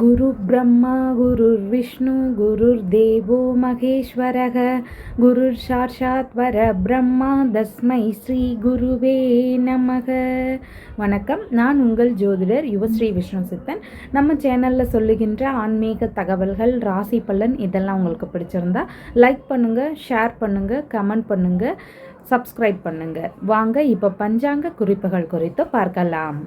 குரு பிரம்மா குருர் விஷ்ணு குருர் தேவோ மகேஸ்வரக குருர் சாட்சாத் வர பிரம்மா தஸ்மை ஸ்ரீ குருவே நமக. வணக்கம். நான் உங்கள் ஜோதிடர் யுவஸ்ரீ விஷ்ணு சித்தன். நம்ம சேனலில் சொல்லுகின்ற ஆன்மீக தகவல்கள் ராசி பலன் இதெல்லாம் உங்களுக்கு பிடிச்சிருந்தா லைக் பண்ணுங்கள் ஷேர் பண்ணுங்கள் கமெண்ட் பண்ணுங்கள் சப்ஸ்கிரைப் பண்ணுங்கள் வாங்க இப்போ பஞ்சாங்க குறிப்புகள் குறித்து பார்க்கலாம்.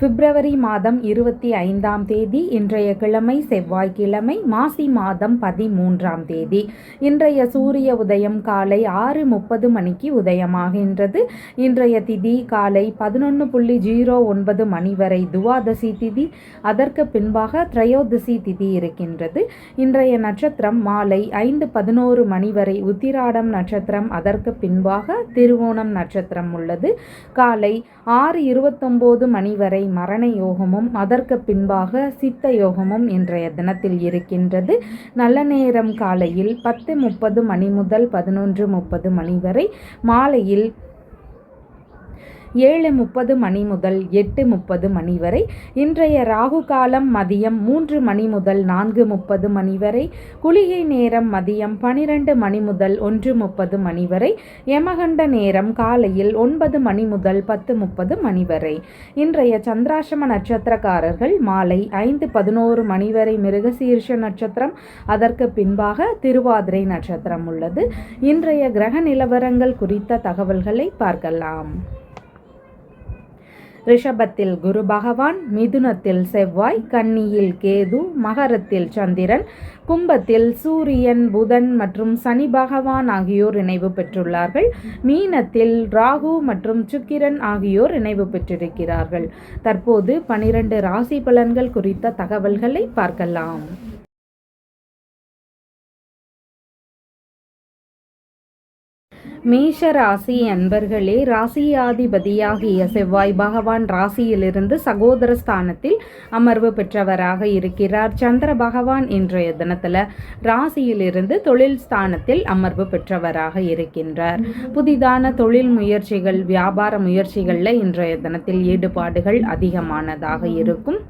பிப்ரவரி மாதம் இருபத்தி ஐந்தாம் தேதி இன்றைய கிழமை செவ்வாய்க்கிழமை மாசி மாதம் பதிமூன்றாம் தேதி. இன்றைய சூரிய உதயம் காலை ஆறு முப்பது மணிக்கு உதயமாகின்றது. இன்றைய திதி காலை பதினொன்று புள்ளி ஜீரோ ஒன்பது மணி வரை துவாதசி திதி. அதற்கு பின்பாக திரையோதசி திதி இருக்கின்றது. இன்றைய நட்சத்திரம் மாலை ஐந்து பதினோரு மணி வரை உத்திராடம் நட்சத்திரம். அதற்கு பின்பாக திருவோணம் நட்சத்திரம் உள்ளது. காலை ஆறு இருபத்தொம்போது மணி வரை மரண யோகமும் அதற்கு பின்பாக சித்த யோகமும் இன்றைய தினத்தில் இருக்கின்றது. நல்ல நேரம் காலையில் பத்து முப்பது மணி முதல் பதினொன்று முப்பது மணி வரை மாலையில் ஏழு முப்பது மணி முதல் எட்டு முப்பது மணி வரை. இன்றைய ராகு காலம் மதியம் மூன்று மணி முதல் நான்கு முப்பது மணி வரை. குளிகை நேரம் மதியம் பனிரெண்டு மணி முதல் ஒன்று முப்பது மணி வரை. யமகண்ட நேரம் காலையில் ஒன்பது மணி முதல் பத்து முப்பது மணி வரை. இன்றைய சந்திராசிரம நட்சத்திரக்காரர்கள் மாலை ஐந்து பதினோரு மணி வரை மிருகசீர்ஷ நட்சத்திரம். அதற்கு பின்பாக திருவாதிரை நட்சத்திரம் உள்ளது. இன்றைய கிரக நிலவரங்கள் குறித்த தகவல்களை பார்க்கலாம். ரிஷபத்தில் குரு பகவான் மிதுனத்தில் செவ்வாய் கன்னியில் கேது மகரத்தில் சந்திரன் கும்பத்தில் சூரியன் புதன் மற்றும் சனி பகவான் ஆகியோர் இணைவு பெற்றுள்ளார்கள். மீனத்தில் ராகு மற்றும் சுக்கிரன் ஆகியோர் இணைவு பெற்றிருக்கிறார்கள். தற்போது பனிரெண்டு ராசி பலன்கள் குறித்த தகவல்களை பார்க்கலாம். மேஷ ராசி அன்பர்களே ராசியாதிபதியாகிய செவ்வாய் பகவான் ராசியிலிருந்து சகோதர ஸ்தானத்தில் அமர்வு பெற்றவராக இருக்கிறார். சந்திர பகவான் இன்றைய தினத்தில் ராசியிலிருந்து தொழில் ஸ்தானத்தில் அமர்வு பெற்றவராக இருக்கின்றார். புதிதான தொழில் முயற்சிகள் வியாபார முயற்சிகளில் இன்றைய தினத்தில் ஈடுபாடுகள் அதிகமானதாக இருக்கும்.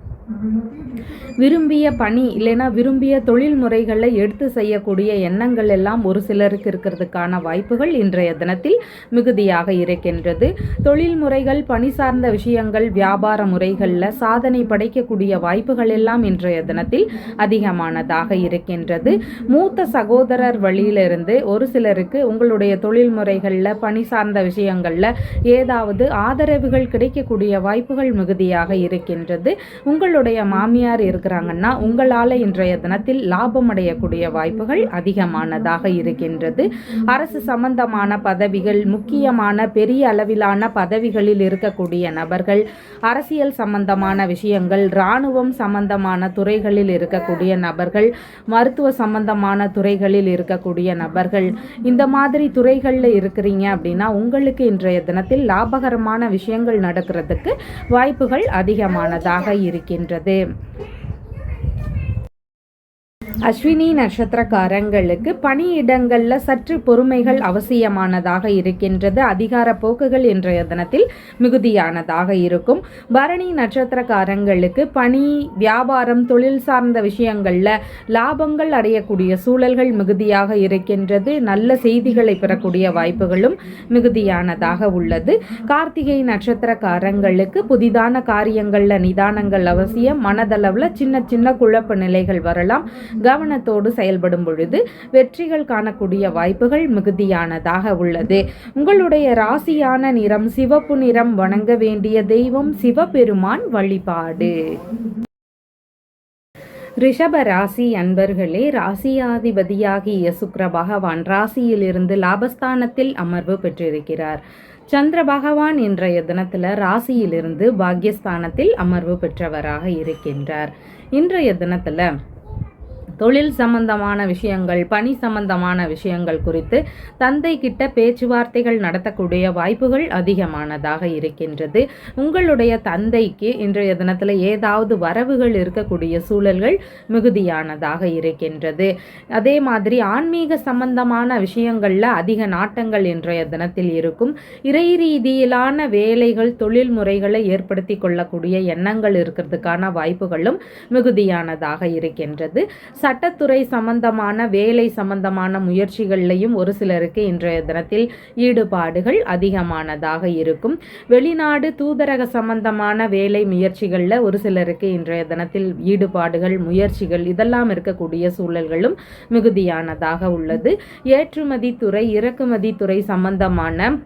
விரும்பிய பணி இல்லைன்னா விரும்பிய தொழில் முறைகளை எடுத்து செய்யக்கூடிய எண்ணங்கள் எல்லாம் ஒரு சிலருக்கு இருக்கிறதுக்கான வாய்ப்புகள் இன்றைய தினத்தில் மிகுதியாக இருக்கின்றது. தொழில் முறைகள் பணி சார்ந்த விஷயங்கள் வியாபார முறைகளில் சாதனை படைக்கக்கூடிய வாய்ப்புகள் எல்லாம் இன்றைய தினத்தில் அதிகமானதாக இருக்கின்றது. மூத்த சகோதரர் வழியிலிருந்து ஒரு சிலருக்கு உங்களுடைய தொழில் முறைகளில் பணி சார்ந்த விஷயங்களில் ஏதாவது ஆதரவுகள் கிடைக்கக்கூடிய வாய்ப்புகள் மிகுதியாக இருக்கின்றது. உங்களுடைய உங்களுடைய மாமியார் இருக்கிறாங்கன்னா உங்களால் இன்றைய தினத்தில் லாபம் அடையக்கூடிய வாய்ப்புகள் அதிகமானதாக இருக்கின்றது. அரசு சம்பந்தமான பதவிகள் முக்கியமான பெரிய அளவிலான பதவிகளில் இருக்கக்கூடிய நபர்கள் அரசியல் சம்பந்தமான விஷயங்கள் இராணுவம் சம்பந்தமான துறைகளில் இருக்கக்கூடிய நபர்கள் மருத்துவ சம்பந்தமான துறைகளில் இருக்கக்கூடிய நபர்கள். இந்த மாதிரி துறைகளில் இருக்கிறீங்க அப்படின்னா உங்களுக்கு இன்றைய தினத்தில் லாபகரமான விஷயங்கள் நடக்கிறதுக்கு வாய்ப்புகள் அதிகமானதாக இருக்கின்றன இருக்கின்றது அஸ்வினி நட்சத்திரக்காரங்களுக்கு பணியிடங்களில் சற்று பொறுமைகள் அவசியமானதாக இருக்கின்றது. அதிகார போக்குகள் இன்றைய தினத்தில் மிகுதியானதாக இருக்கும். பரணி நட்சத்திரக்காரங்களுக்கு பணி வியாபாரம் தொழில் சார்ந்த விஷயங்களில் லாபங்கள் அடையக்கூடிய சூழல்கள் மிகுதியாக இருக்கின்றது. நல்ல செய்திகளை பெறக்கூடிய வாய்ப்புகளும் மிகுதியானதாக உள்ளது. கார்த்திகை நட்சத்திரக்காரங்களுக்கு புதிதான காரியங்களில் நிதானங்கள் அவசியம். மனதளவில் சின்ன சின்ன குழப்ப நிலைகள் வரலாம். கவனத்தோடு செயல்படும் பொழுது வெற்றிகள் காணக்கூடிய வாய்ப்புகள் மிகுதியானதாக உள்ளது. உங்களுடைய ராசியான நிறம் சிவப்பு நிறம் வணங்க வேண்டிய தெய்வம் சிவபெருமான் வழிபாடு. ரிஷப ராசி அன்பர்களே ராசியாதிபதியாகிய சுக்கர பகவான் ராசியிலிருந்து லாபஸ்தானத்தில் அமர்வு பெற்றிருக்கிறார். சந்திர பகவான் இன்றைய தினத்தில் ராசியிலிருந்து பாக்யஸ்தானத்தில் அமர்வு பெற்றவராக இருக்கின்றார். இன்றைய தினத்தில் தொழில் சம்பந்தமான விஷயங்கள் பணி சம்பந்தமான விஷயங்கள் குறித்து தந்தை கிட்ட பேச்சுவார்த்தைகள் நடத்தக்கூடிய வாய்ப்புகள் அதிகமானதாக இருக்கின்றது. உங்களுடைய தந்தைக்கு இன்றைய தினத்தில் ஏதாவது வரவுகள் இருக்கக்கூடிய சூழல்கள் மிகுதியானதாக இருக்கின்றது. அதே மாதிரி ஆன்மீக சம்பந்தமான விஷயங்களில் அதிக நாட்டங்கள் இன்றைய தினத்தில் இருக்கும். இறை ரீதியிலான வேலைகள் தொழில் முறைகளை ஏற்படுத்தி கொள்ளக்கூடிய எண்ணங்கள் இருக்கிறதுக்கான வாய்ப்புகளும் மிகுதியானதாக இருக்கின்றது. சட்டத்துறை சம்பந்தமான வேலை சம்பந்தமான முயற்சிகள்லையும் ஒரு சிலருக்கு இன்றைய தினத்தில் ஈடுபாடுகள் அதிகமானதாக இருக்கும். வெளிநாடு தூதரக சம்பந்தமான வேலை முயற்சிகளில் ஒரு சிலருக்கு இன்றைய தினத்தில் ஈடுபாடுகள் முயற்சிகள் இதெல்லாம் இருக்கக்கூடிய சூழல்களும் மிகுதியானதாக உள்ளது. ஏற்றுமதி துறை இறக்குமதி துறை சம்பந்தமான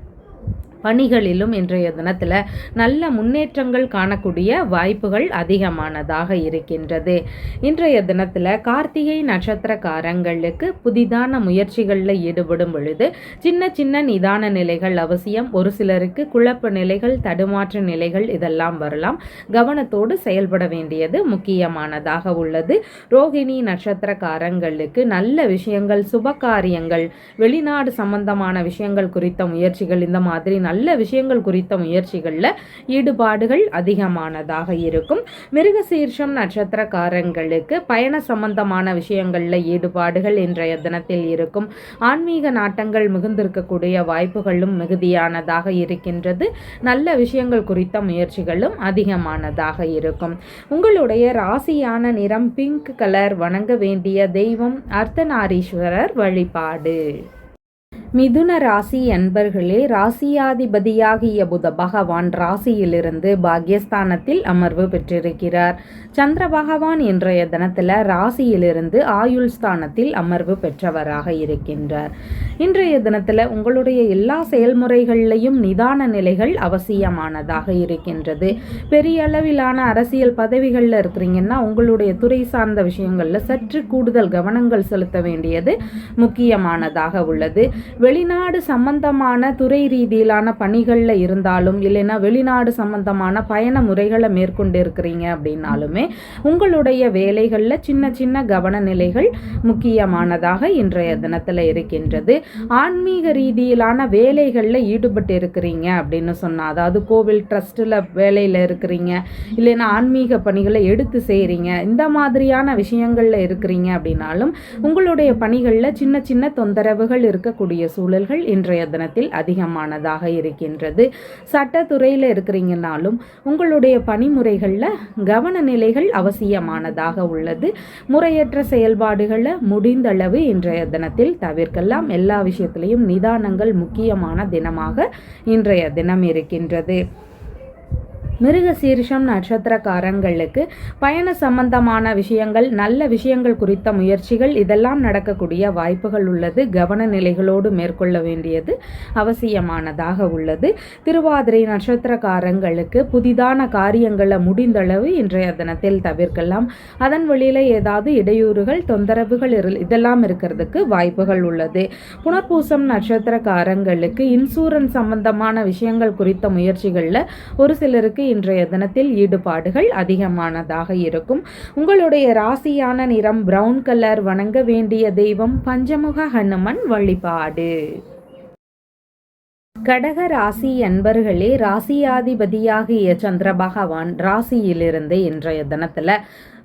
பணிகளிலும் இன்றைய தினத்தில் நல்ல முன்னேற்றங்கள் காணக்கூடிய வாய்ப்புகள் அதிகமானதாக இருக்கின்றது. இன்றைய தினத்தில் கார்த்திகை நட்சத்திரக்காரங்களுக்கு புதிதான முயற்சிகளில் ஈடுபடும் பொழுது சின்ன சின்ன நிதான நிலைகள் அவசியம். ஒரு சிலருக்கு குழப்ப நிலைகள் தடுமாற்ற நிலைகள் இதெல்லாம் வரலாம். கவனத்தோடு செயல்பட வேண்டியது முக்கியமானதாக உள்ளது. ரோகிணி நட்சத்திரக்காரங்களுக்கு நல்ல விஷயங்கள் சுபகாரியங்கள் வெளிநாடு சம்பந்தமான விஷயங்கள் குறித்த முயற்சிகள் இந்த மாதிரி நல்ல விஷயங்கள் குறித்த முயற்சிகளில் ஈடுபாடுகள் அதிகமானதாக இருக்கும். மிருகசீர்ஷம் நட்சத்திரக்காரங்களுக்கு பயண சம்பந்தமான விஷயங்களில் ஈடுபாடுகள் இன்றைய தினத்தில் இருக்கும். ஆன்மீக நாட்டங்கள் மிகுந்திருக்கக்கூடிய வாய்ப்புகளும் மிகுதியானதாக இருக்கின்றது. நல்ல விஷயங்கள் குறித்த முயற்சிகளும் அதிகமானதாக இருக்கும். உங்களுடைய ராசியான நிறம் பிங்க் கலர் வணங்க வேண்டிய தெய்வம் அர்த்தநாரீஸ்வரர் வழிபாடு. மிதுன ராசி அன்பர்களே ராசியாதிபதியாகிய புத பகவான் ராசியிலிருந்து பாக்யஸ்தானத்தில் அமர்வு பெற்றிருக்கிறார். சந்திர பகவான் இன்றைய தினத்தில் ராசியிலிருந்து ஆயுள் ஸ்தானத்தில் அமர்வு பெற்றவராக இருக்கின்றார். இன்றைய தினத்தில் உங்களுடைய எல்லா செயல்முறைகளிலையும் நிதான நிலைகள் அவசியமானதாக இருக்கின்றது. பெரிய அளவிலான அரசியல் பதவிகளில் இருக்கிறீங்கன்னா உங்களுடைய துறை சார்ந்த விஷயங்களில் சற்று கூடுதல் கவனங்கள் செலுத்த வேண்டியது முக்கியமானதாக உள்ளது. வெளிநாடு சம்பந்தமான துறை ரீதியிலான பணிகளில் இருந்தாலும் இல்லைன்னா வெளிநாடு சம்பந்தமான பயண முறைகளை மேற்கொண்டு இருக்கிறீங்க அப்படின்னாலுமே உங்களுடைய வேலைகளில் சின்ன சின்ன கவன நிலைகள் முக்கியமானதாக இன்றைய தினத்தில் இருக்கின்றது. ஆன்மீக ரீதியிலான வேலைகளில் ஈடுபட்டு இருக்கிறீங்க அப்படின்னு சொன்னால் அதாவது கோவில் ட்ரஸ்ட்டில் வேலையில் இருக்கிறீங்க இல்லைன்னா ஆன்மீக பணிகளை எடுத்து செய்கிறீங்க இந்த மாதிரியான விஷயங்களில் இருக்கிறீங்க அப்படின்னாலும் உங்களுடைய பணிகளில் சின்ன சின்ன தொந்தரவுகள் இருக்கக்கூடிய சூழல்கள் இன்றைய தினத்தில் அதிகமானதாக இருக்கின்றது. சட்டத்துறையில் இருக்கிறீங்கனாலும் உங்களுடைய பணிமுறைகளில் கவன நிலைகள் அவசியமானதாக உள்ளது. முறையற்ற செயல்பாடுகளை முடிந்தளவு இன்றைய தினத்தில் தவிர்க்கலாம். எல்லா விஷயத்திலையும் நிதானங்கள் முக்கியமான தினமாக இன்றைய தினம் இருக்கின்றது. மிருக சீரிஷம் நட்சத்திரக்காரங்களுக்கு பயண சம்பந்தமான விஷயங்கள் நல்ல விஷயங்கள் குறித்த முயற்சிகள் இதெல்லாம் நடக்கக்கூடிய வாய்ப்புகள் உள்ளது. கவன நிலைகளோடு மேற்கொள்ள வேண்டியது அவசியமானதாக உள்ளது. திருவாதிரை நட்சத்திரக்காரங்களுக்கு புதிதான காரியங்களை முடிந்தளவு இன்றைய தினத்தில் தவிர்க்கலாம். அதன் வழியில் ஏதாவது இடையூறுகள் தொந்தரவுகள் இதெல்லாம் இருக்கிறதுக்கு வாய்ப்புகள் உள்ளது. புனர்பூசம் நட்சத்திரக்காரங்களுக்கு இன்சூரன்ஸ் சம்பந்தமான விஷயங்கள் குறித்த முயற்சிகளில் ஒரு சிலருக்கு இன்றைய தினத்தில் ஈடுபாடுகள் அதிகமானதாக இருக்கும். உங்களுடைய ராசியான நிறம் பிரவுன் கலர் வணங்க வேண்டிய தெய்வம் பஞ்சமுக ஹனுமன் வழிபாடு. கடக ராசி அன்பர்களே ராசியாதிபதியாகிய சந்திர பகவான் ராசியிலிருந்து இன்றைய தினத்தில்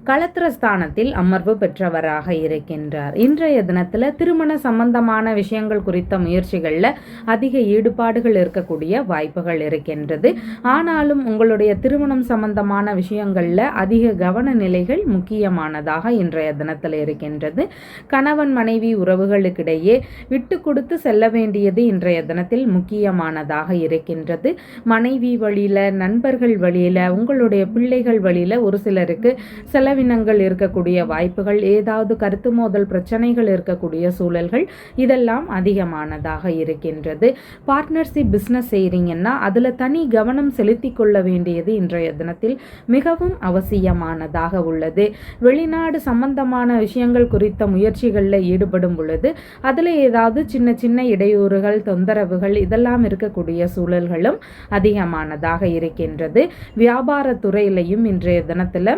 களத்திரஸ்தானத்தில் அமர்வு பெற்றவராக இருக்கின்றார். இன்றைய தினத்தில் திருமண சம்பந்தமான விஷயங்கள் குறித்த முயற்சிகளில் அதிக ஈடுபாடுகள் இருக்கக்கூடிய வாய்ப்புகள் இருக்கின்றது. ஆனாலும் உங்களுடைய திருமணம் சம்பந்தமான விஷயங்களில் அதிக கவன நிலைகள் முக்கியமானதாக இன்றைய தினத்தில் இருக்கின்றது. கணவன் மனைவி உறவுகளுக்கிடையே விட்டு கொடுத்து செல்ல வேண்டியது இன்றைய தினத்தில் முக்கியமானதாக இருக்கின்றது. மனைவி வழியில் நண்பர்கள் வழியில் உங்களுடைய பிள்ளைகள் வழியில் ஒரு சிலருக்கு சில செலவினங்கள் இருக்கக்கூடிய வாய்ப்புகள் ஏதாவது கருத்து மோதல் பிரச்சனைகள் இருக்கக்கூடிய சூழல்கள் இதெல்லாம் அதிகமானதாக இருக்கின்றது. பார்ட்னர்ஷிப் பிஸ்னஸ் செய்கிறீங்கன்னா அதில் தனி கவனம் செலுத்தி கொள்ள வேண்டியது இன்றைய தினத்தில் மிகவும் அவசியமானதாக உள்ளது. வெளிநாடு சம்பந்தமான விஷயங்கள் குறித்த முயற்சிகளில் ஈடுபடும் பொழுது அதில் ஏதாவது சின்ன சின்ன இடையூறுகள் தொந்தரவுகள் இதெல்லாம் இருக்கக்கூடிய சூழல்களும் அதிகமானதாக இருக்கின்றது. வியாபாரத்துறையிலையும் இன்றைய தினத்தில்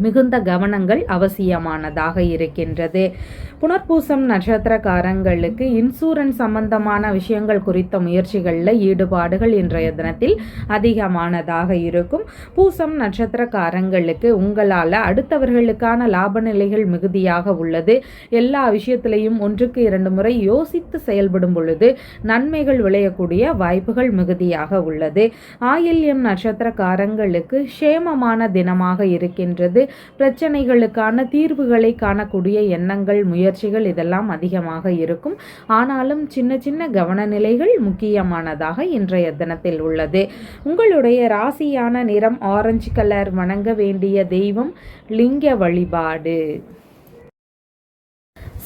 மிகுந்த கவனங்கள் அவசியமானதாக இருக்கின்றது. புனர்பூசம் நட்சத்திரக்காரங்களுக்கு இன்சூரன்ஸ் சம்பந்தமான விஷயங்கள் குறித்த முயற்சிகளில் ஈடுபாடுகள் இன்றைய தினத்தில் அதிகமானதாக இருக்கும். பூசம் நட்சத்திரக்காரங்களுக்கு உங்களால் அடுத்தவர்களுக்கான லாப நிலைகள் மிகுதியாக உள்ளது. எல்லா விஷயத்திலையும் ஒன்றுக்கு இரண்டு முறை யோசித்து செயல்படும் பொழுது நன்மைகள் விளையக்கூடிய வாய்ப்புகள் மிகுதியாக உள்ளது. ஆயில்யம் நட்சத்திரக்காரங்களுக்கு சேமமான தினமாக இருக்கின்றது. பிரச்சனைகளுக்கான தீர்வுகளை காணக்கூடிய எண்ணங்கள் முயற்சிகள் இதெல்லாம் அதிகமாக இருக்கும். ஆனாலும் சின்ன சின்ன கவனநிலைகள் முக்கியமானதாக இன்றைய தினத்தில் உள்ளது. உங்களுடைய ராசியான நிறம் ஆரஞ்சு கலர் வணங்க வேண்டிய தெய்வம் லிங்க வழிபாடு.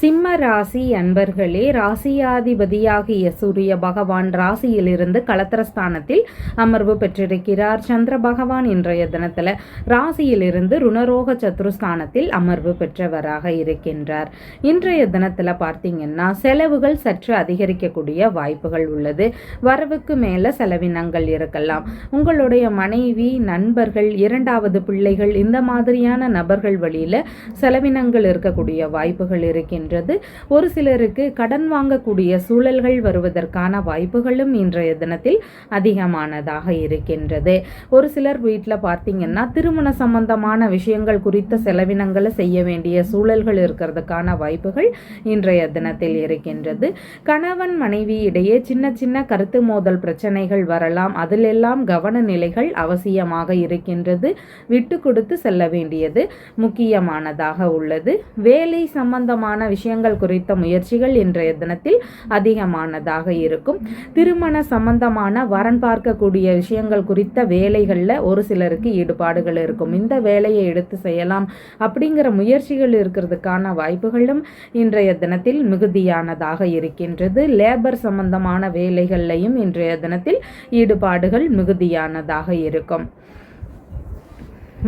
சிம்ம ராசி அன்பர்களே ராசியாதிபதியாகிய சூரிய பகவான் ராசியிலிருந்து கலத்திரஸ்தானத்தில் அமர்வு பெற்றிருக்கிறார். சந்திர பகவான் இன்றைய தினத்தில் ராசியிலிருந்து ருணரோக சத்ருஸ்தானத்தில் அமர்வு பெற்றவராக இருக்கின்றார். இன்றைய தினத்தில் பார்த்தீங்கன்னா செலவுகள் சற்று அதிகரிக்கக்கூடிய வாய்ப்புகள் உள்ளது. வரவுக்கு மேலே செலவினங்கள் இருக்கலாம். உங்களுடைய மனைவி நண்பர்கள் இரண்டாவது பிள்ளைகள் இந்த மாதிரியான நபர்கள் வழியில் செலவினங்கள் இருக்கக்கூடிய வாய்ப்புகள் இருக்கின்றன. வருகின்றது ஒரு சிலருக்கு கடன் வாங்கக்கூடிய சூழல்கள் வருவதற்கான வாய்ப்புகளும் இன்றைய தினத்தில் அதிகமானதாக இருக்கின்றது. ஒரு சிலர் வீட்டில் பார்த்தீங்கன்னா திருமண சம்பந்தமான விஷயங்கள் குறித்த செலவினங்களை செய்ய வேண்டிய சூழல்கள் இருக்கிறதுக்கான வாய்ப்புகள் இன்றைய தினத்தில் இருக்கின்றது. கணவன் மனைவி இடையே சின்ன சின்ன கருத்து மோதல் பிரச்சனைகள் வரலாம். அதிலெல்லாம் கவன நிலைகள் அவசியமாக இருக்கின்றது. விட்டு கொடுத்து செல்ல வேண்டியது முக்கியமானதாக உள்ளது. வேலை சம்பந்தமான விஷயங்கள் குறித்த முயற்சிகள் இன்றைய தினத்தில் அதிகமானதாக இருக்கும். திருமண சம்பந்தமான வரன் பார்க்கக்கூடிய விஷயங்கள் குறித்த வேலைகளில் ஒரு சிலருக்கு ஈடுபாடுகள் இருக்கும். இந்த வேலையை எடுத்து செய்யலாம் அப்படிங்கிற முயற்சிகள் இருக்கிறதுக்கான வாய்ப்புகளும் இன்றைய தினத்தில் மிகுதியானதாக இருக்கின்றது. லேபர் சம்பந்தமான வேலைகள்லையும் இன்றைய தினத்தில் ஈடுபாடுகள் மிகுதியானதாக இருக்கும்.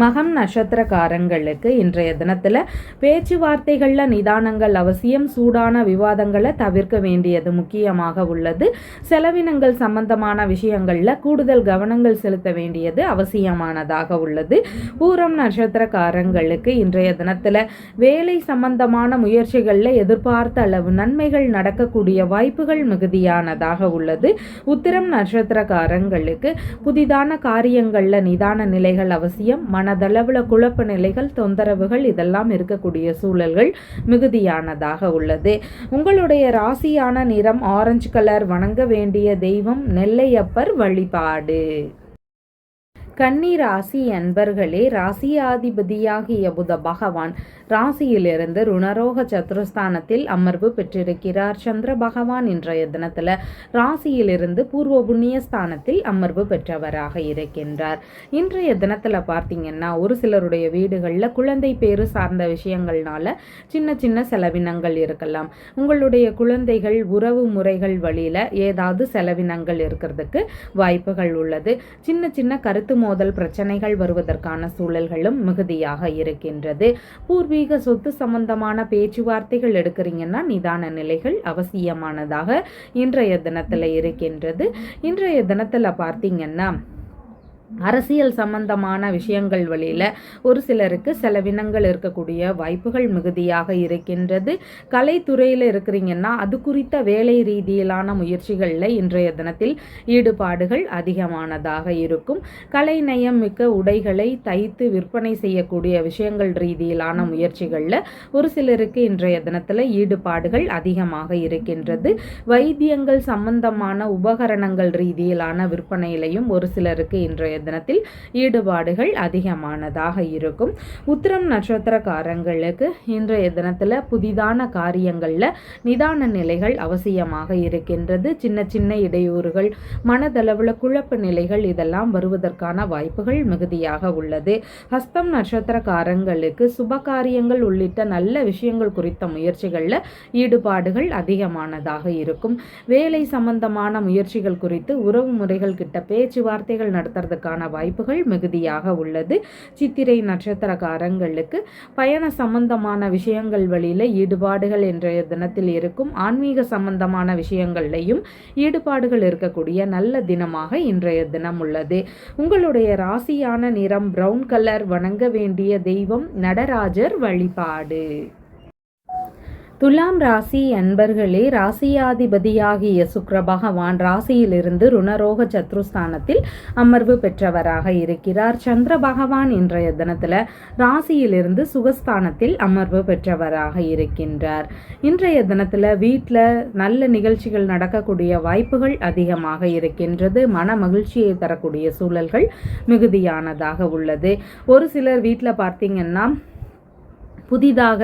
மகம் நட்சத்திரக்காரங்களுக்கு இன்றைய தினத்தில் பேச்சுவார்த்தைகளில் நிதானங்கள் அவசியம் சூடான விவாதங்களை தவிர்க்க வேண்டியது முக்கியமாக உள்ளது. செலவினங்கள் சம்பந்தமான விஷயங்களில் கூடுதல் கவனங்கள் செலுத்த வேண்டியது அவசியமானதாக உள்ளது. பூரம் நட்சத்திரக்காரங்களுக்கு இன்றைய தினத்தில் வேலை சம்பந்தமான முயற்சிகளில் எதிர்பார்த்த அளவு நன்மைகள் நடக்கக்கூடிய வாய்ப்புகள் மிகுதியானதாக உள்ளது. உத்திரம் நட்சத்திரக்காரங்களுக்கு புதிதான காரியங்களில் நிதான நிலைகள் அவசியம் மனதளவில் குழப்ப நிலைகள் தொந்தரவுகள் இதெல்லாம் இருக்கக்கூடிய சூழல்கள் மிகுதியானதாக உள்ளது. உங்களுடைய ராசியான நிறம் ஆரஞ்சு கலர் வணங்க வேண்டிய தெய்வம் நெல்லையப்பர் வழிபாடு. கன்னி ராசி அன்பர்களே ராசியாதிபதியாகிய புத பகவான் ராசியிலிருந்து ருணரோக சத்ருஸ்தானத்தில் அமர்வு பெற்றிருக்கிறார் சந்திர பகவான் இன்றைய தினத்தில். ராசியிலிருந்து பூர்வ புண்ணிய ஸ்தானத்தில் அமர்வு பெற்றவராக இருக்கின்றார். இன்றைய தினத்தில் பார்த்தீங்கன்னா ஒரு சிலருடைய வீடுகளில் குழந்தை பேரு சார்ந்த விஷயங்கள்னால சின்ன சின்ன செலவினங்கள் இருக்கலாம். உங்களுடைய குழந்தைகள் உறவு முறைகள் வழியில் ஏதாவது செலவினங்கள் இருக்கிறதுக்கு வாய்ப்புகள் உள்ளது. சின்ன சின்ன கருத்து மோதல் பிரச்சனைகள் வருவதற்கான சூழல்களும் மிகுதியாக இருக்கின்றது. பூர்வீக சொத்து சம்பந்தமான பேச்சுவார்த்தைகள் எடுக்கிறீங்கன்னா நிதான நிலைகள் அவசியமானதாக இன்றைய தினத்தில் இருக்கின்றது. இன்றைய தினத்தில் பார்த்தீங்கன்னா அரசியல் சம்பந்தமான விஷயங்கள் வழியில் ஒரு சிலருக்கு செலவினங்கள் இருக்கக்கூடிய வாய்ப்புகள் மிகுதியாக இருக்கின்றது. கலைத்துறையில் இருக்கிறீங்கன்னா அது குறித்த வேலை ரீதியிலான முயற்சிகளில் இன்றைய தினத்தில் ஈடுபாடுகள் அதிகமானதாக இருக்கும். கலை நயம் மிக்க உடைகளை தைத்து விற்பனை செய்யக்கூடிய விஷயங்கள் ரீதியிலான முயற்சிகளில் ஒரு சிலருக்கு இன்றைய தினத்தில் ஈடுபாடுகள் அதிகமாக இருக்கின்றது. வைத்தியங்கள் சம்பந்தமான உபகரணங்கள் ரீதியிலான விற்பனையிலையும் ஒரு சிலருக்கு இன்றைய தினத்தில் ஈடுபாடுகள் அதிகமானதாக இருக்கும். உத்திரம் நட்சத்திரக்காரங்களுக்கு இன்றைய தினத்தில் புதிதான காரியங்களில் நிதான நிலைகள் அவசியமாக இருக்கின்றது. சின்ன சின்ன இடையூறுகள் மனதளவில் குழப்ப நிலைகள் இதெல்லாம் வருவதற்கான வாய்ப்புகள் மிகுதியாக உள்ளது. ஹஸ்தம் நட்சத்திரக்காரங்களுக்கு சுப காரியங்கள் உள்ளிட்ட நல்ல விஷயங்கள் குறித்த முயற்சிகளில் ஈடுபாடுகள் அதிகமானதாக இருக்கும். வேலை சம்பந்தமான முயற்சிகள் குறித்து உறவு முறைகள் கிட்ட பேச்சுவார்த்தைகள் நடத்துறதுக்கான வருவதற்கான வாய்ப்புகள் மிகுதியாக உள்ளது. சித்திரை நட்சத்திரக்காரங்களுக்கு பயண சம்பந்தமான விஷயங்கள் வழியில் ஈடுபாடுகள் என்ற தினத்தில் இருக்கும். ஆன்மீக சம்பந்தமான விஷயங்கள்லையும் ஈடுபாடுகள் இருக்கக்கூடிய நல்ல தினமாக இன்றைய தினம் உள்ளது. உங்களுடைய ராசியான நிறம் பிரவுன் கலர் வணங்க வேண்டிய தெய்வம் நடராஜர் வழிபாடு. துலாம் ராசி அன்பர்களே ராசியாதிபதியாகிய சுக்ர பகவான் ராசியிலிருந்து ருணரோக சத்ருஸ்தானத்தில் அமர்வு பெற்றவராக இருக்கிறார். சந்திர பகவான் இன்றைய தினத்தில் ராசியிலிருந்து சுகஸ்தானத்தில் அமர்வு பெற்றவராக இருக்கின்றார். இன்றைய தினத்தில் வீட்டில் நல்ல நிகழ்ச்சிகள் நடக்கக்கூடிய வாய்ப்புகள் அதிகமாக இருக்கின்றது. மன மகிழ்ச்சியை தரக்கூடிய சூழல்கள் மிகுதியானதாக உள்ளது. ஒரு சிலர் வீட்டில் பார்த்தீங்கன்னா புதிதாக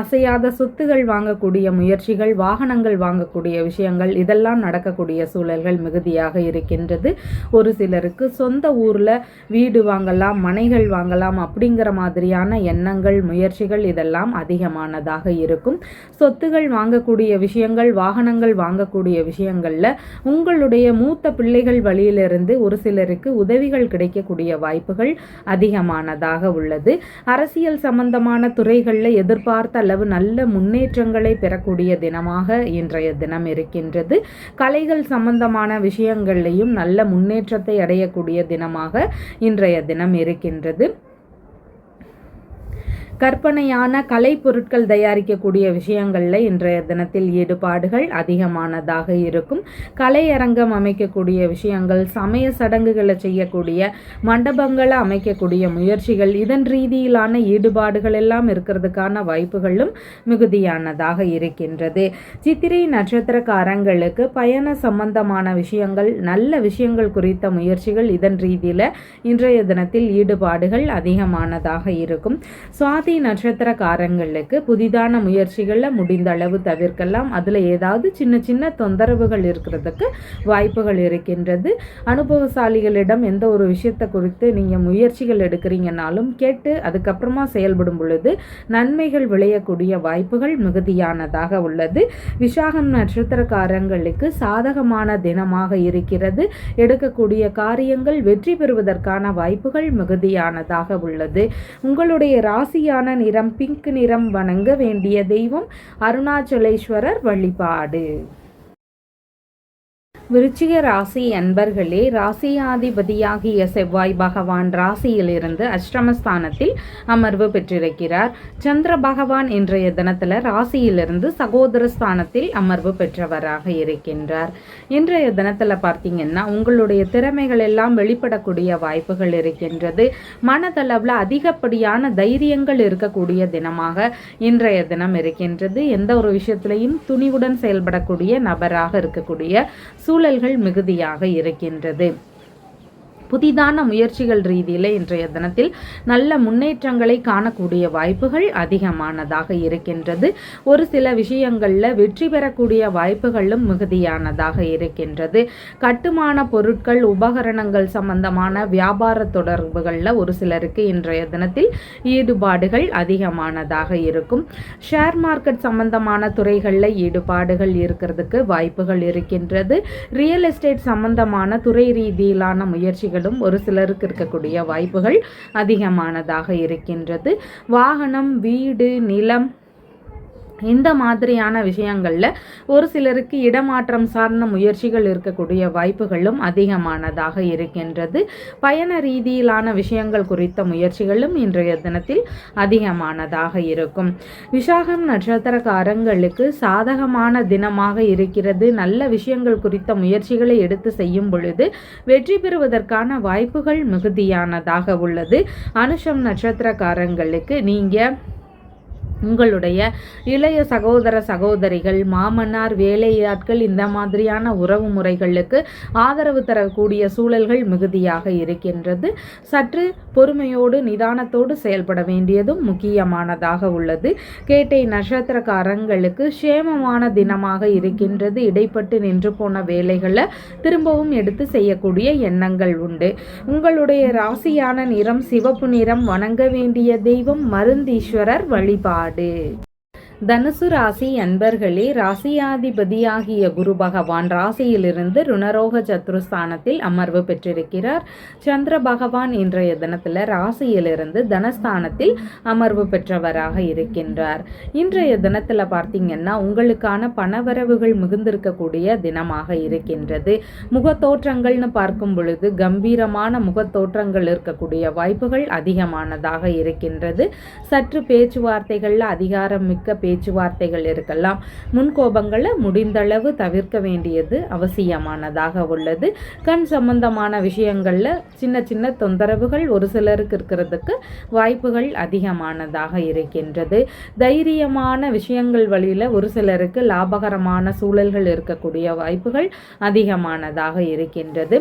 அசையாத சொத்துகள் வாங்கக்கூடிய முயற்சிகள் வாகனங்கள் வாங்கக்கூடிய விஷயங்கள் இதெல்லாம் நடக்கக்கூடிய சூழல்கள் மிகுதியாக இருக்கின்றது. ஒரு சிலருக்கு சொந்த ஊரில் வீடு வாங்கலாம் மனைகள் வாங்கலாம் அப்படிங்கிற மாதிரியான எண்ணங்கள் முயற்சிகள் இதெல்லாம் அதிகமானதாக இருக்கும். சொத்துகள் வாங்கக்கூடிய விஷயங்கள் வாகனங்கள் வாங்கக்கூடிய விஷயங்களில் உங்களுடைய மூத்த பிள்ளைகள் வழியிலிருந்து ஒரு சிலருக்கு உதவிகள் கிடைக்கக்கூடிய வாய்ப்புகள் அதிகமானதாக உள்ளது. அரசியல் சம்பந்தமான துறை துறைகளில் எதிர்பார்த்த அளவு நல்ல முன்னேற்றங்களை பெறக்கூடிய தினமாக இன்றைய தினம் இருக்கின்றது. கலைகள் சம்பந்தமான விஷயங்கள்லையும் நல்ல முன்னேற்றத்தை அடையக்கூடிய தினமாக இன்றைய தினம் இருக்கின்றது. கற்பனையான கலை பொருட்கள் தயாரிக்கக்கூடிய விஷயங்களில் இன்றைய தினத்தில் ஈடுபாடுகள் அதிகமானதாக இருக்கும். கலையரங்கம் அமைக்கக்கூடிய விஷயங்கள் சமய சடங்குகளை செய்யக்கூடிய மண்டபங்களை அமைக்கக்கூடிய முயற்சிகள் இதன் ரீதியிலான ஈடுபாடுகள் எல்லாம் இருக்கிறதுக்கான வாய்ப்புகளும் மிகுதியானதாக இருக்கின்றது. சித்திரை நட்சத்திரக்காரங்களுக்கு பயண சம்பந்தமான விஷயங்கள் நல்ல விஷயங்கள் குறித்த முயற்சிகள் இதன் ரீதியில் இன்றைய தினத்தில் ஈடுபாடுகள் அதிகமானதாக இருக்கும். சுவாதி சுவாதி நட்சத்திரக்காரங்களுக்கு புதிதான முயற்சிகளில் முடிந்த அளவு தவிர்க்கலாம். அதில் ஏதாவது சின்ன சின்ன தொந்தரவுகள் இருக்கிறதுக்கு வாய்ப்புகள் இருக்கின்றது. அனுபவசாலிகளிடம் எந்த ஒரு விஷயத்தை குறித்து நீங்கள் முயற்சிகள் எடுக்கிறீங்கனாலும் கேட்டு அதுக்கப்புறமா செயல்படும் பொழுது நன்மைகள் விளையக்கூடிய வாய்ப்புகள் மிகுதியானதாக உள்ளது. விசாகம் நட்சத்திரக்காரங்களுக்கு சாதகமான தினமாக இருக்கிறது. எடுக்கக்கூடிய காரியங்கள் வெற்றி பெறுவதற்கான வாய்ப்புகள் மிகுதியானதாக உள்ளது. உங்களுடைய ராசியா பச்சையான நிறம் பிங்க் நிறம் வணங்க வேண்டிய தெய்வம் அருணாச்சலேஸ்வரர் வழிபாடு. விருச்சிக ராசி அன்பர்களே ராசியாதிபதியாகிய செவ்வாய் பகவான் ராசியிலிருந்து அஷ்டமஸ்தானத்தில் அமர்வு பெற்றிருக்கிறார். சந்திர பகவான் இன்றைய தினத்தில் ராசியிலிருந்து சகோதர ஸ்தானத்தில் அமர்வு பெற்றவராக இருக்கின்றார். இன்றைய தினத்தில் பார்த்தீங்கன்னா உங்களுடைய திறமைகள் எல்லாம் வெளிப்படக்கூடிய வாய்ப்புகள் இருக்கின்றது. மனதளவில் அதிகப்படியான தைரியங்கள் இருக்கக்கூடிய தினமாக இன்றைய தினம் இருக்கின்றது. எந்த ஒரு விஷயத்திலையும் துணிவுடன் செயல்படக்கூடிய நபராக இருக்கக்கூடிய சூழல்கள் மிகுதியாக இருக்கின்றது. புதிதான முயற்சிகள் ரீதியில் இன்றைய தினத்தில் நல்ல முன்னேற்றங்களை காணக்கூடிய வாய்ப்புகள் அதிகமானதாக இருக்கின்றது. ஒரு சில விஷயங்களில் வெற்றி பெறக்கூடிய வாய்ப்புகளும் மிகுதியானதாக இருக்கின்றது. கட்டுமான பொருட்கள் உபகரணங்கள் சம்பந்தமான வியாபார தொடர்புகளில் ஒரு சிலருக்கு இன்றைய தினத்தில் ஈடுபாடுகள் அதிகமானதாக இருக்கும். ஷேர் மார்க்கெட் சம்பந்தமான துறைகளில் ஈடுபாடுகள் இருக்கிறதுக்கு வாய்ப்புகள் இருக்கின்றது. ரியல் எஸ்டேட் சம்பந்தமான துறை ரீதியிலான முயற்சிகள் வாய்ப்புகளும் ஒரு சிலருக்கு இருக்கக்கூடிய வாய்ப்புகள் அதிகமானதாக இருக்கின்றது. வாகனம் வீடு நிலம் இந்த மாதிரியான விஷயங்களில் ஒரு சிலருக்கு இடமாற்றம் சார்ந்த முயற்சிகள் இருக்கக்கூடிய வாய்ப்புகளும் அதிகமானதாக இருக்கின்றது. பயண ரீதியிலான விஷயங்கள் குறித்த முயற்சிகளும் இன்றைய தினத்தில் அதிகமானதாக இருக்கும். விசாகம் நட்சத்திரக்காரங்களுக்கு சாதகமான தினமாக இருக்கிறது. நல்ல விஷயங்கள் குறித்த முயற்சிகளை எடுத்து செய்யும் பொழுது வெற்றி பெறுவதற்கான வாய்ப்புகள் மிகுதியானதாக உள்ளது. அனுஷம் நட்சத்திரக்காரங்களுக்கு நீங்கள் உங்களுடைய இளைய சகோதர சகோதரிகள் மாமனார் வேலையாட்கள் இந்த மாதிரியான உறவு முறைகளுக்கு ஆதரவு தரக்கூடிய சூழல்கள் மிகுதியாக இருக்கின்றது. சற்று பொறுமையோடு நிதானத்தோடு செயல்பட வேண்டியதும் முக்கியமானதாக உள்ளது. கேட்டை நட்சத்திரக்காரங்களுக்கு சேமமான தினமாக இருக்கின்றது. இடைப்பட்டு நின்று போன வேலைகளை திரும்பவும் எடுத்து செய்யக்கூடிய எண்ணங்கள் உண்டு. உங்களுடைய ராசியான நிறம் சிவப்பு நிறம் வணங்க வேண்டிய தெய்வம் மருந்தீஸ்வரர் வழிபாடு. வழிபாடு தனுசு ராசி அன்பர்களே ராசியாதிபதியாகிய குரு பகவான் ராசியிலிருந்து ருணரோக சத்ருஸ்தானத்தில் அமர்வு பெற்றிருக்கிறார். சந்திர பகவான் இன்றைய தினத்தில் ராசியிலிருந்து தனஸ்தானத்தில் அமர்வு பெற்றவராக இருக்கின்றார். இன்றைய தினத்தில் பார்த்தீங்கன்னா உங்களுக்கான பணவரவுகள் மிகுந்திருக்கக்கூடிய தினமாக இருக்கின்றது. முகத்தோற்றங்கள்னு பார்க்கும் பொழுது கம்பீரமான முகத்தோற்றங்கள் இருக்கக்கூடிய வாய்ப்புகள் அதிகமானதாக இருக்கின்றது. சற்று பேச்சுவார்த்தைகளில் அதிகாரம் மிக்க பேச்சுவார்த்தைகள் இருக்கலாம். முன்கோபங்களை முடிந்தளவு தவிர்க்க வேண்டியது அவசியமானதாக உள்ளது. கண் சம்பந்தமான விஷயங்களில் சின்ன சின்ன தொந்தரவுகள் ஒரு சிலருக்கு இருக்கிறதுக்கு வாய்ப்புகள் அதிகமானதாக இருக்கின்றது. தைரியமான விஷயங்கள் வழியில் ஒரு சிலருக்கு லாபகரமான சூழல்கள் இருக்கக்கூடிய வாய்ப்புகள் அதிகமானதாக இருக்கின்றது.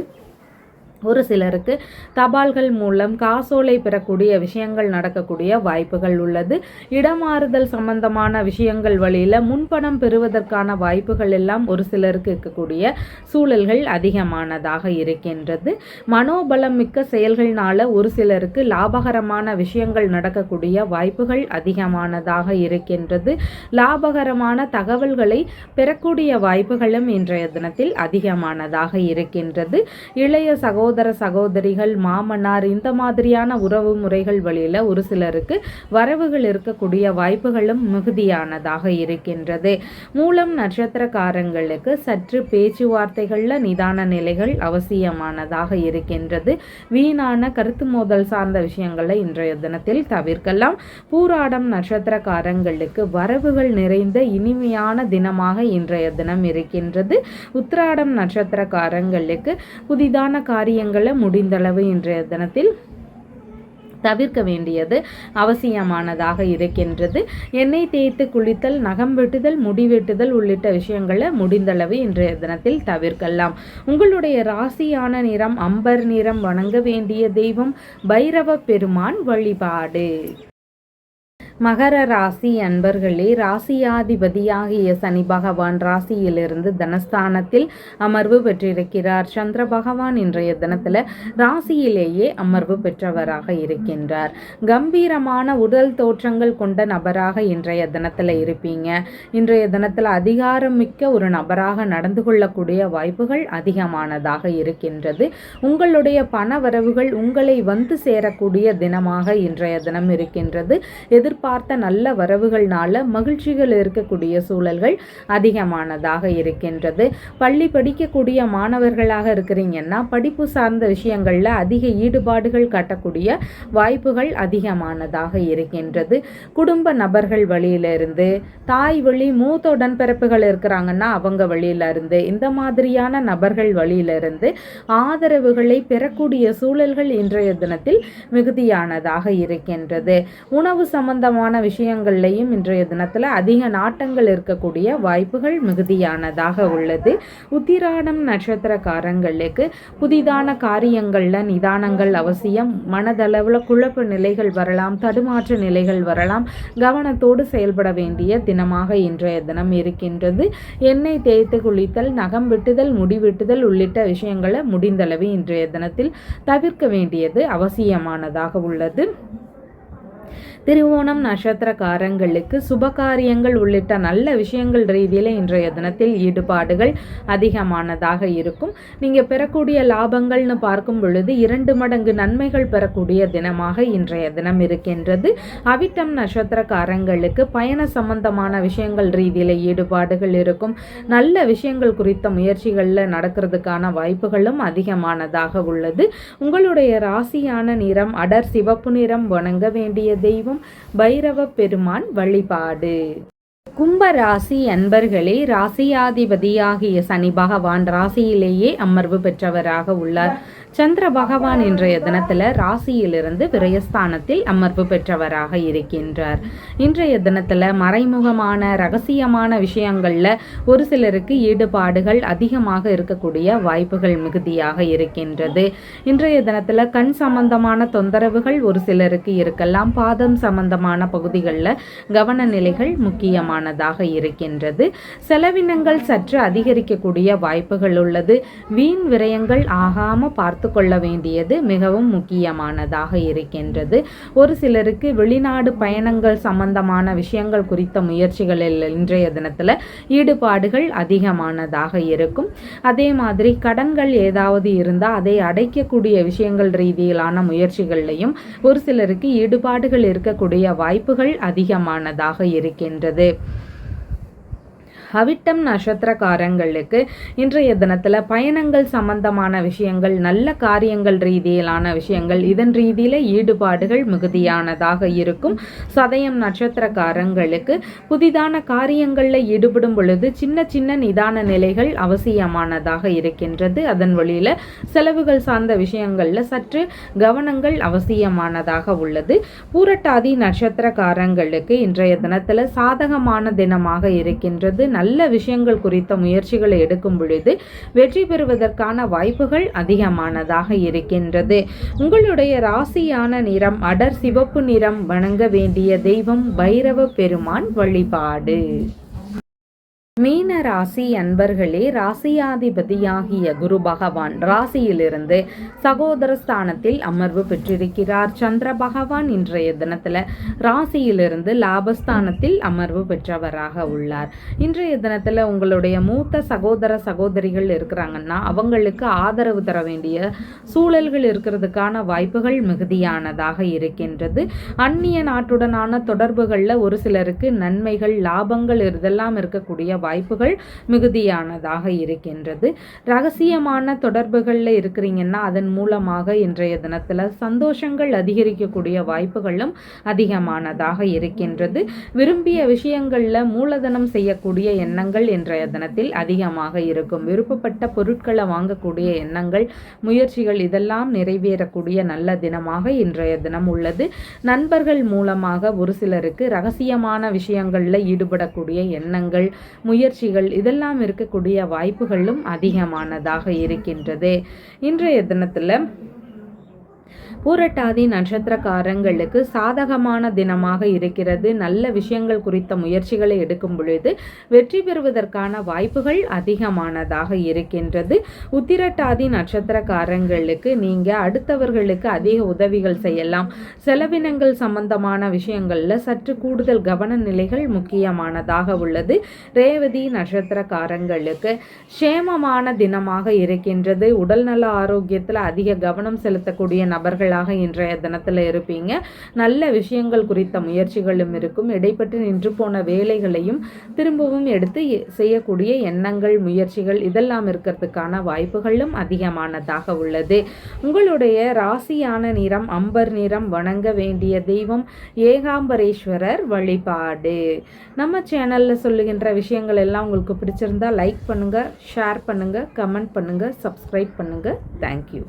ஒரு சிலருக்கு தபால்கள் மூலம் காசோலை பெறக்கூடிய விஷயங்கள் நடக்கக்கூடிய வாய்ப்புகள் உள்ளது. இடமாறுதல் சம்பந்தமான விஷயங்கள் வழியில் முன்பணம் பெறுவதற்கான வாய்ப்புகள் எல்லாம் ஒரு சிலருக்கு இருக்கக்கூடிய சூழல்கள் அதிகமானதாக இருக்கின்றது. மனோபலம் மிக்க செயல்கள்னால ஒரு சிலருக்கு லாபகரமான விஷயங்கள் நடக்கக்கூடிய வாய்ப்புகள் அதிகமானதாக இருக்கின்றது. லாபகரமான தகவல்களை பெறக்கூடிய வாய்ப்புகளும் இன்றைய தினத்தில் அதிகமானதாக இருக்கின்றது. இளைய சகோதர சகோதர சகோதரிகள் மாமனார் இந்த மாதிரியான உறவு முறைகள் வழியில் ஒரு சிலருக்கு வரவுகள் இருக்கக்கூடிய வாய்ப்புகளும் மிகுதியானதாக இருக்கின்றது. மூலம் நட்சத்திரக்காரங்களுக்கு சற்று பேச்சுவார்த்தைகளில் நிதான நிலைகள் அவசியமானதாக இருக்கின்றது. வீணான கருத்து மோதல் சார்ந்த விஷயங்களை இன்றைய தினத்தில் தவிர்க்கலாம். பூராடம் நட்சத்திரக்காரங்களுக்கு வரவுகள் நிறைந்த இனிமையான தினமாக இன்றைய தினம் இருக்கின்றது. உத்திராடம் நட்சத்திரக்காரங்களுக்கு புதிதான காரியங்கள் விஷயங்களை முடிந்தளவு இன்றைய தினத்தில் தவிர்க்க வேண்டியது அவசியமானதாக இருக்கின்றது. எண்ணெய் தேய்த்து குளித்தல் நகம் வெட்டுதல் முடி வெட்டுதல் உள்ளிட்ட விஷயங்களை முடிந்தளவு இன்றைய தினத்தில் தவிர்க்கலாம். உங்களுடைய ராசியான நிறம் அம்பர் நிறம் வணங்க வேண்டிய தெய்வம் பைரவ பெருமான் வழிபாடு. மகர ராசி அன்பர்களே ராசியாதிபதியாகிய சனி பகவான் ராசியிலிருந்து தனஸ்தானத்தில் அமர்வு பெற்றிருக்கிறார். சந்திர பகவான் இன்றைய தினத்தில் ராசியிலேயே அமர்வு பெற்றவராக இருக்கின்றார். கம்பீரமான உடல் தோற்றங்கள் கொண்ட நபராக இன்றைய தினத்தில் இருப்பீங்க. இன்றைய தினத்தில் அதிகாரம் மிக்க ஒரு நபராக நடந்து கொள்ளக்கூடிய வாய்ப்புகள் அதிகமானதாக இருக்கின்றது. உங்களுடைய பண வரவுகள் உங்களை வந்து சேரக்கூடிய தினமாக இன்றைய தினம் இருக்கின்றது. எதிர்பார்ப்பு எதிர்பார்த்த நல்ல வரவுகள்னால மகிழ்ச்சிகள் இருக்கக்கூடிய சூழல்கள் அதிகமானதாக இருக்கின்றது. பள்ளி படிக்கக்கூடிய மாணவர்களாக இருக்கிறீங்கன்னா படிப்பு சார்ந்த விஷயங்களில் அதிக ஈடுபாடுகள் கட்டக்கூடிய வாய்ப்புகள் அதிகமானதாக இருக்கின்றது. குடும்ப நபர்கள் வழியிலிருந்து தாய் வழி மூத்த உடன்பிறப்புகள் இருக்கிறாங்கன்னா அவங்க வழியிலிருந்து இந்த மாதிரியான நபர்கள் வழியிலிருந்து ஆதரவுகளை பெறக்கூடிய சூழல்கள் இன்றைய தினத்தில் மிகுதியானதாக இருக்கின்றது. உணவு சம்பந்தமாக சம்பந்தமான விஷயங்கள்லையும் இன்றைய தினத்தில் அதிக நாட்டங்கள் இருக்கக்கூடிய வாய்ப்புகள் மிகுதியானதாக உள்ளது. உத்திராடம் நட்சத்திரக்காரங்களுக்கு புதிதான காரியங்களில் நிதானங்கள் அவசியம். மனதளவில் குழப்ப நிலைகள் வரலாம் தடுமாற்ற நிலைகள் வரலாம். கவனத்தோடு செயல்பட வேண்டிய தினமாக இன்றைய தினம் இருக்கின்றது. எண்ணெய் தேய்த்து குளித்தல் நகம் வெட்டுதல் முடிவெட்டுதல் உள்ளிட்ட விஷயங்களை முடிந்தளவு இன்றைய தினத்தில் தவிர்க்க வேண்டியது அவசியமானதாக உள்ளது. திருவோணம் நட்சத்திரக்காரங்களுக்கு சுபகாரியங்கள் உள்ளிட்ட நல்ல விஷயங்கள் ரீதியில் இன்றைய தினத்தில் ஈடுபாடுகள் அதிகமானதாக இருக்கும். நீங்கள் பெறக்கூடிய லாபங்கள்னு பார்க்கும் பொழுது இரண்டு மடங்கு நன்மைகள் பெறக்கூடிய தினமாக இன்றைய தினம் இருக்கின்றது. அவிட்டம் நட்சத்திரக்காரங்களுக்கு பயண சம்பந்தமான விஷயங்கள் ரீதியில் ஈடுபாடுகள் இருக்கும். நல்ல விஷயங்கள் குறித்த முயற்சிகளில் நடக்கிறதுக்கான வாய்ப்புகளும் அதிகமானதாக உள்ளது. உங்களுடைய ராசியான நிறம் அடர் சிவப்பு நிறம் வணங்க வேண்டிய தெய்வம் பைரவ பெருமான் வழிபாடு. கும்ப ராசி அன்பர்களே ராசியாதிபதியாகிய சனி பகவான் ராசியிலேயே அமர்வு பெற்றவராக உள்ளார். சந்திர பகவான் இன்றைய தினத்தில் ராசியிலிருந்து விரயஸ்தானத்தில் அமர்வு பெற்றவராக இருக்கின்றார். இன்றைய தினத்தில் மறைமுகமான ரகசியமான விஷயங்களில் ஒரு சிலருக்கு ஈடுபாடுகள் அதிகமாக இருக்கக்கூடிய வாய்ப்புகள் மிகுதியாக இருக்கின்றது. இன்றைய தினத்தில் கண் சம்பந்தமான தொந்தரவுகள் ஒரு சிலருக்கு இருக்கலாம். பாதம் சம்பந்தமான பகுதிகளில் கவன நிலைகள் முக்கியமானதாக இருக்கின்றது. செலவினங்கள் சற்று அதிகரிக்கக்கூடிய வாய்ப்புகள் உள்ளது. வீண் விரயங்கள் ஆகாமல் பார்த்து பார்த்து கொள்ள வேண்டியது மிகவும் முக்கியமானதாக இருக்கின்றது. ஒரு சிலருக்கு வெளிநாடு பயணங்கள் சம்பந்தமான விஷயங்கள் குறித்த முயற்சிகளில் இன்றைய தினத்தில் ஈடுபாடுகள் அதிகமானதாக இருக்கும். அதே மாதிரி கடன்கள் ஏதாவது இருந்தால் அதை அடைக்கக்கூடிய விஷயங்கள் ரீதியிலான முயற்சிகள்லையும் ஒரு சிலருக்கு ஈடுபாடுகள் இருக்கக்கூடிய வாய்ப்புகள் அதிகமானதாக இருக்கின்றது. அவிட்டம் நட்சத்திரக்காரங்களுக்கு இன்றைய தினத்தில் பயணங்கள் சம்பந்தமான விஷயங்கள் நல்ல காரியங்கள் ரீதியிலான விஷயங்கள் இதன் ரீதியில் ஈடுபாடுகள் மிகுதியானதாக இருக்கும். சதயம் நட்சத்திரக்காரங்களுக்கு புதிதான காரியங்களில் ஈடுபடும் பொழுது சின்ன சின்ன நிதான நிலைகள் அவசியமானதாக இருக்கின்றது. அதன் வழியில் செலவுகள் சார்ந்த விஷயங்களில் சற்று கவனங்கள் அவசியமானதாக உள்ளது. பூரட்டாதி நட்சத்திரக்காரங்களுக்கு இன்றைய தினத்தில் சாதகமான தினமாக இருக்கின்றது. நல்ல விஷயங்கள் குறித்த முயற்சிகளை எடுக்கும் பொழுது வெற்றி பெறுவதற்கான வாய்ப்புகள் அதிகமானதாக இருக்கின்றது. உங்களுடைய ராசியான நிறம் அடர் சிவப்பு நிறம் வணங்க வேண்டிய தெய்வம் பைரவ பெருமான் வழிபாடு. மீன ராசி அன்பர்களே ராசியாதிபதியாகிய குரு பகவான் ராசியிலிருந்து சகோதர ஸ்தானத்தில் அமர்வு பெற்றிருக்கிறார். சந்திர பகவான் இன்றைய தினத்தில் ராசியிலிருந்து லாபஸ்தானத்தில் அமர்வு பெற்றவராக உள்ளார். இன்றைய தினத்தில் உங்களுடைய மூத்த சகோதர சகோதரிகள் இருக்கிறாங்கன்னா அவங்களுக்கு ஆதரவு தர வேண்டிய சூழல்கள் இருக்கிறதுக்கான வாய்ப்புகள் மிகுதியானதாக இருக்கின்றது. அந்நிய நாட்டுடனான தொடர்புகளில் ஒரு சிலருக்கு நன்மைகள் லாபங்கள் இதெல்லாம் இருக்கக்கூடிய வாய்ப்புகள் மிகுதியானதாக இருக்கின்றது. ரகசியமான தொடர்புகளில் இருக்கிறீங்கன்னா அதன் மூலமாக இன்றைய தினத்தில் சந்தோஷங்கள் அதிகரிக்கக்கூடிய வாய்ப்புகளும் அதிகமானதாக இருக்கின்றது. விரும்பிய விஷயங்களில் மூலதனம் செய்யக்கூடிய எண்ணங்கள் இன்றைய தினத்தில் அதிகமாக இருக்கும். விருப்பப்பட்ட பொருட்களை வாங்கக்கூடிய எண்ணங்கள் முயற்சிகள் இதெல்லாம் நிறைவேறக்கூடிய நல்ல தினமாக இன்றைய தினம் உள்ளது. நண்பர்கள் மூலமாக ஒரு சிலருக்கு ரகசியமான விஷயங்களில் ஈடுபடக்கூடிய எண்ணங்கள் முயற்சிகள் இதெல்லாம் இருக்கக்கூடிய வாய்ப்புகளும் அதிகமானதாக இருக்கின்றது. இன்றைய தினத்தில் பூரட்டாதி நட்சத்திரக்காரங்களுக்கு சாதகமான தினமாக இருக்கிறது. நல்ல விஷயங்கள் குறித்த முயற்சிகளை எடுக்கும் பொழுது வெற்றி பெறுவதற்கான வாய்ப்புகள் அதிகமானதாக இருக்கின்றது. உத்திரட்டாதி நட்சத்திரக்காரங்களுக்கு நீங்கள் அடுத்தவர்களுக்கு அதிக உதவிகள் செய்யலாம். செலவினங்கள் சம்பந்தமான விஷயங்களில் சற்று கூடுதல் கவன நிலைகள் முக்கியமானதாக உள்ளது. ரேவதி நட்சத்திரக்காரங்களுக்கு சேமமான தினமாக இருக்கின்றது. உடல்நல ஆரோக்கியத்தில் அதிக கவனம் செலுத்தக்கூடிய நபர்கள் நபர்களாக இன்றைய தினத்தில் இருப்பீங்க. நல்ல விஷயங்கள் குறித்த முயற்சிகளும் இருக்கும். இடைப்பட்டு நின்று போன வேலைகளையும் திரும்பவும் எடுத்து செய்யக்கூடிய எண்ணங்கள் முயற்சிகள் இதெல்லாம் இருக்கிறதுக்கான வாய்ப்புகளும் அதிகமானதாக உள்ளது. உங்களுடைய ராசியான நிறம் அம்பர் நிறம் வணங்க வேண்டிய தெய்வம் ஏகாம்பரேஸ்வரர் வழிபாடு. நம்ம சேனலில் சொல்லுகின்ற விஷயங்கள் எல்லாம் உங்களுக்கு பிடிச்சிருந்தா லைக் பண்ணுங்கள் ஷேர் பண்ணுங்கள் கமெண்ட் பண்ணுங்கள் சப்ஸ்கிரைப் பண்ணுங்கள் தேங்க்யூ